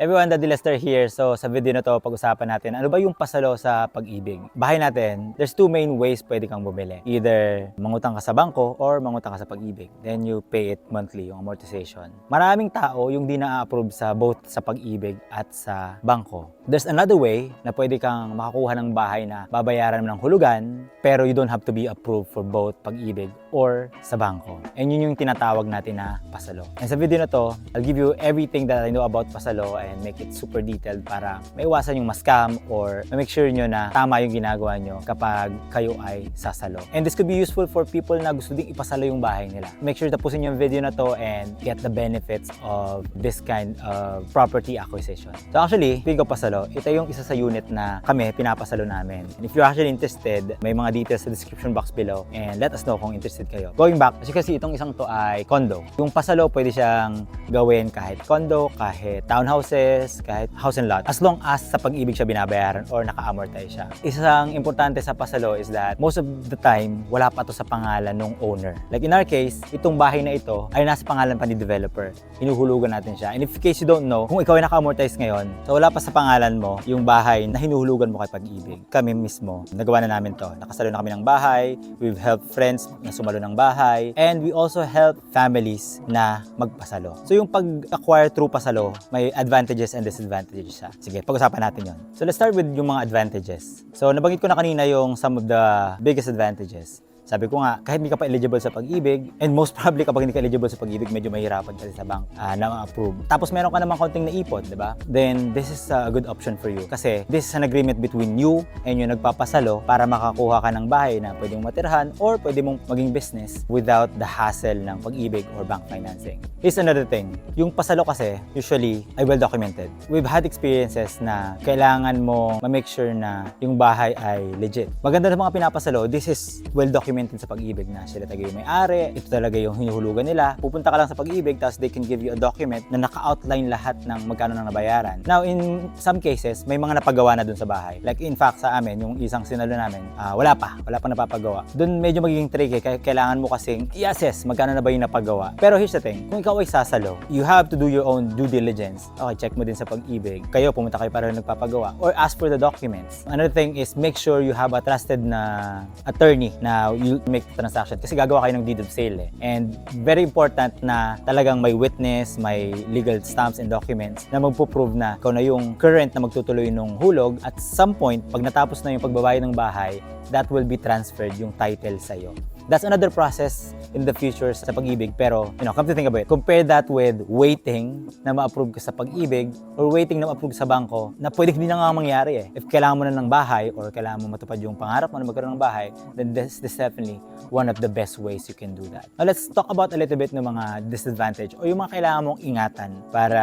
Everyone, Daddy Lester here. So sa video na to, pag-usapan natin ano ba yung pasalo sa pag-ibig. Bahay natin, there's two main ways pwede kang bumili. Either mangutang ka sa bangko or mangutang ka sa pag-ibig. Then you pay it monthly, yung amortization. Maraming tao yung di na-approve sa both sa pag-ibig at sa bangko. There's another way na pwede kang makakuha ng bahay na babayaran mo ng hulugan pero you don't have to be approved for both pag-ibig or sa bangko. And yun yung tinatawag natin na pasalo. And sa video na to, I'll give you everything that I know about pasalo and make it super detailed para maiwasan yung ma-scam or make sure nyo na tama yung ginagawa nyo kapag kayo ay sasalo. And this could be useful for people na gusto ding ipasalo yung bahay nila. Make sure tapusin yung video na to and get the benefits of this kind of property acquisition. So actually, of pasalo, ito yung isa sa unit na kami pinapasalo namin. And if you're actually interested, may mga details sa description box below and let us know kung interested kayo. Going back, kasi kasi itong isang to ay condo. Yung pasalo, pwede siyang gawin kahit condo, kahit townhouses, kahit house and lot. As long as sa pag-ibig siya binabayaran or naka-amortize siya. Isang importante sa pasalo is that most of the time, wala pa to sa pangalan ng owner. Like in our case, itong bahay na ito ay nasa pangalan pa ni developer. Hinuhulugan natin siya. And if in case you don't know, kung ikaw ay naka-amortize ngayon, so wala pa sa pangalan mo yung bahay na hinuhulugan mo kay pag-ibig. Kami mismo, nagawa na namin to. Nakasalo na kami ng bahay, we've helped friends na sumalo ng bahay, and we also help families na magpasalo. So yung pag-acquire through pasalo, may advantages and disadvantages siya. Sige, pag-usapan natin yon. So let's start with yung mga advantages. So nabanggit ko na kanina yung some of the biggest advantages. Sabi ko nga, kahit hindi ka pa eligible sa pag-ibig, and most probably kapag hindi ka eligible sa pag-ibig, medyo mahirapan kasi sa bank ah, na ma-approve. Tapos meron ka naman konting naipon, di ba? Then, this is a good option for you. Kasi this is an agreement between you and yung nagpapasalo para makakuha ka ng bahay na pwede mong matirhan or pwede mong maging business without the hassle ng pag-ibig or bank financing. Here's another thing. Yung pasalo kasi, usually, ay well documented. We've had experiences na kailangan mo ma-make sure na yung bahay ay legit. Maganda ng mga pinapasalo, this is well documented sa pag-ibig na sila talaga yung may-ari, ito talaga yung hinuhulugan nila. Pupunta ka lang sa pag-ibig, tapos they can give you a document na naka-outline lahat ng magkano nang nabayaran. Now, in some cases, may mga napagawa na dun sa bahay. Like in fact, sa amin, yung isang sinalo namin, ah, wala pa, wala pa napapagawa. Dun medyo magiging tricky, kaya kailangan mo kasing i-assess magkano na ba yung napagawa. Pero here's the thing, kung ikaw ay sasalo, you have to do your own due diligence. Okay, check mo din sa pag-ibig. Kayo, pumunta kayo para nagpapagawa. Or ask for the documents. Another thing is make sure you have a trusted na attorney na you make the transaction kasi gagawa kayo ng deed of sale eh. And very important na talagang may witness, may legal stamps and documents na magpo-prove na ikaw na yung current na magtutuloy ng hulog at some point, pag natapos na yung pagbabayad ng bahay, that will be transferred yung title sa'yo. That's another process in the future sa pag-ibig. Pero, you know, come to think about it, compare that with waiting na ma-approve ka sa pag-ibig or waiting na ma-approve sa bangko na pwede hindi na nga mangyari eh. If kailangan mo na ng bahay or kailangan mo matupad yung pangarap mo na magkaroon ng bahay, then this, is definitely one of the best ways you can do that. Now, let's talk about a little bit ng mga disadvantage o yung mga kailangan mong ingatan para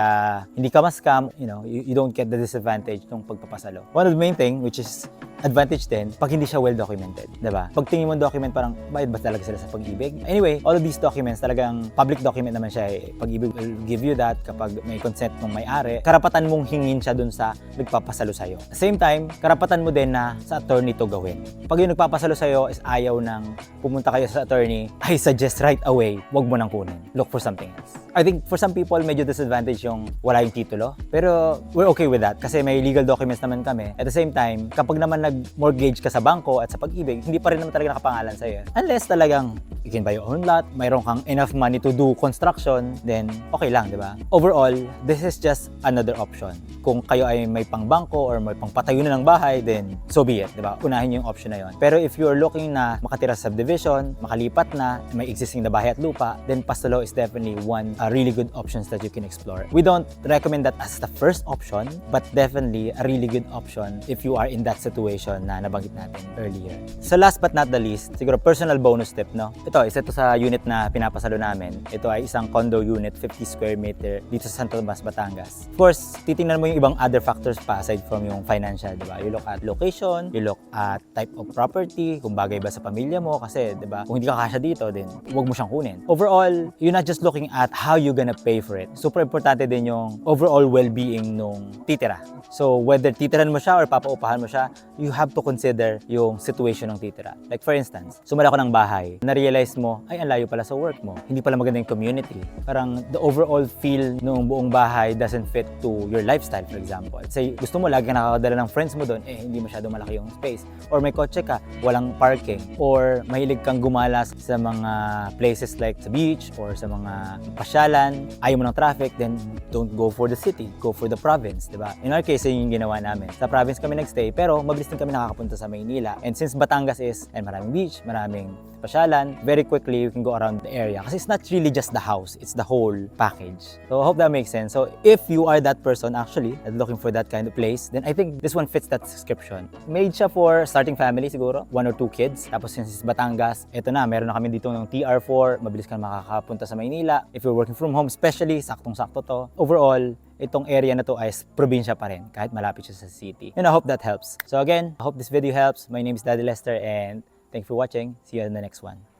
hindi ka ma-scam, you know, you, you don't get the disadvantage ng pagpapasalo. One of the main thing, which is advantage din, pag hindi siya well documented, 'di ba? Pag tingin mo document parang bayad ba talaga sila sa pag-ibig? Anyway, all of these documents talagang public document naman siya eh. Pag-ibig will give you that kapag may consent ng may-ari. Karapatan mong hingin siya dun sa nagpapasalo sa'yo. At the same time, karapatan mo din na sa attorney to gawin. Pag yung nagpapasalo sa'yo is ayaw ng pumunta kayo sa attorney, I suggest right away, wag mo nang kunin. Look for something else. I think for some people, medyo disadvantage yung wala yung titulo. Pero we're okay with that kasi may legal documents naman kami. At the same time, kapag naman nag-mortgage ka sa bangko at sa pag-ibig, hindi pa rin naman talaga nakapangalan sa'yo. Unless talagang you can buy your own lot, mayroon kang enough money to do construction, then okay lang, di ba? Overall, this is just another option. Kung kayo ay may pang bangko or may pang patayo na ng bahay, then so be it, di ba? Unahin yung option na yon. Pero if you're looking na makatira sa subdivision, makalipat na, may existing na bahay at lupa, then Pastolo is definitely one uh, really good options that you can explore. We don't recommend that as the first option, but definitely a really good option if you are in that situation na nabanggit natin earlier. So last but not the least, siguro personal bonus tip, no? Ito, isa ito sa unit na pinapasalo namin. Ito ay isang condo unit, 50 square meter, dito sa Santo Tomas, Batangas. Of course, titingnan mo yung ibang other factors pa aside from yung financial, di ba? You look at location, you look at type of property, kung bagay ba sa pamilya mo, kasi, di ba, kung hindi ka kasya dito, then huwag mo siyang kunin. Overall, you're not just looking at how you gonna pay for it. Super importante din yung overall well-being nung titira. So, whether titiran mo siya or papaupahan mo siya, you you have to consider yung situation ng titira. Like for instance, sumala ko ng bahay, na-realize mo, ay, ang layo pala sa work mo. Hindi pala maganda yung community. Parang the overall feel ng buong bahay doesn't fit to your lifestyle, for example. Say, gusto mo lagi ka nakakadala ng friends mo doon, eh, hindi masyado malaki yung space. Or may kotse ka, walang parking. Or mahilig kang gumala sa mga places like sa beach or sa mga pasyalan, ayaw mo ng traffic, then don't go for the city, go for the province, di ba? In our case, yun yung ginawa namin. Sa province kami nagstay, pero mabilis din kami nakakapunta sa Maynila. And since Batangas is, and maraming beach, maraming pasyalan, very quickly you can go around the area. Kasi it's not really just the house, it's the whole package. So I hope that makes sense. So if you are that person actually, and looking for that kind of place, then I think this one fits that description. Made siya for starting family siguro, one or two kids. Tapos since it's Batangas, eto na, meron na kami dito ng TR4, mabilis ka makakapunta sa Maynila. If you're working from home, especially, saktong-sakto to. Overall, itong area na to ay probinsya pa rin, kahit malapit siya sa city. And I hope that helps. So again, I hope this video helps. My name is Daddy Lester and thank you for watching. See you in the next one.